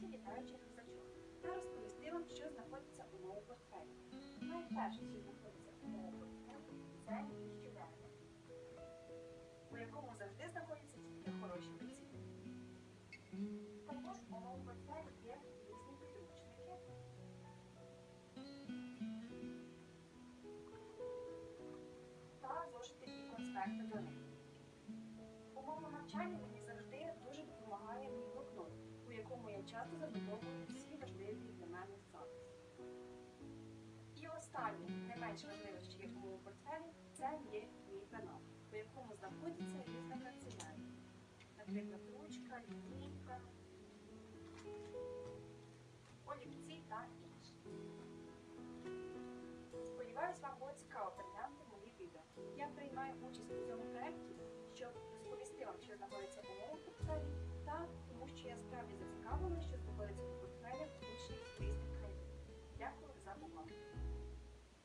проєкті «Літаючий рюкзачок» та розповісти вам, що знаходиться у моєму портфелі. Найперше, що знаходиться у моєму портфелі, це мій щоденник, у якому завжди знаходяться тільки хороші оцінки. Також у моєму портфелі є різні підручники, та зошити і конспекти до них. У моєму навчанні мені якому я часто всі важливі для мене записи. І останнє, не менш важливе, що є в моєму портфелі, це є мій пенал, у якому знаходиться різна канцелярія. Наприклад, ручка, лінійка, олівці та інше. Сподіваюсь, вам було цікаво переглянути мої відео. Я приймаю участь у цьому проєкті, щоб розповісти вам, що знаходиться у моєму